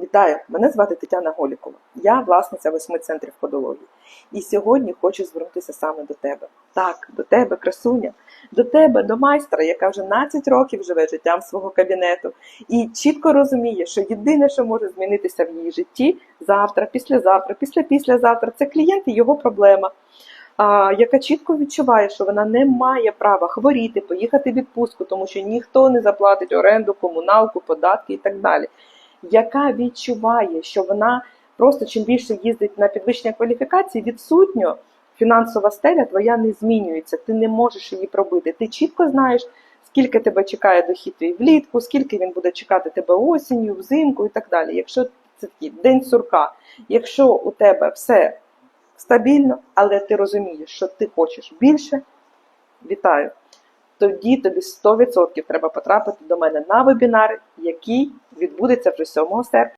Вітаю! Мене звати Тетяна Голікова. Я власниця восьми центрів подології. І сьогодні хочу звернутися саме до тебе. Так, до тебе, красуня, до тебе, до майстра, яка вже 12 років живе життям свого кабінету і чітко розуміє, що єдине, що може змінитися в її житті завтра, післязавтра, після післязавтра, це клієнт і його проблема. Яка чітко відчуває, що вона не має права хворіти, поїхати в відпустку, тому що ніхто не заплатить оренду, комуналку, податки і так далі яка відчуває, що вона просто чим більше їздить на підвищення кваліфікації, відсутньо фінансова стеля твоя не змінюється, ти не можеш її пробити. Ти чітко знаєш, скільки тебе чекає дохід твій влітку, скільки він буде чекати тебе осінню, взимку і так далі. Якщо це такий день сурка, якщо у тебе все стабільно, але ти розумієш, що ти хочеш більше, вітаю тоді тобі 100% треба потрапити до мене на вебінар, який відбудеться вже 7 серпня.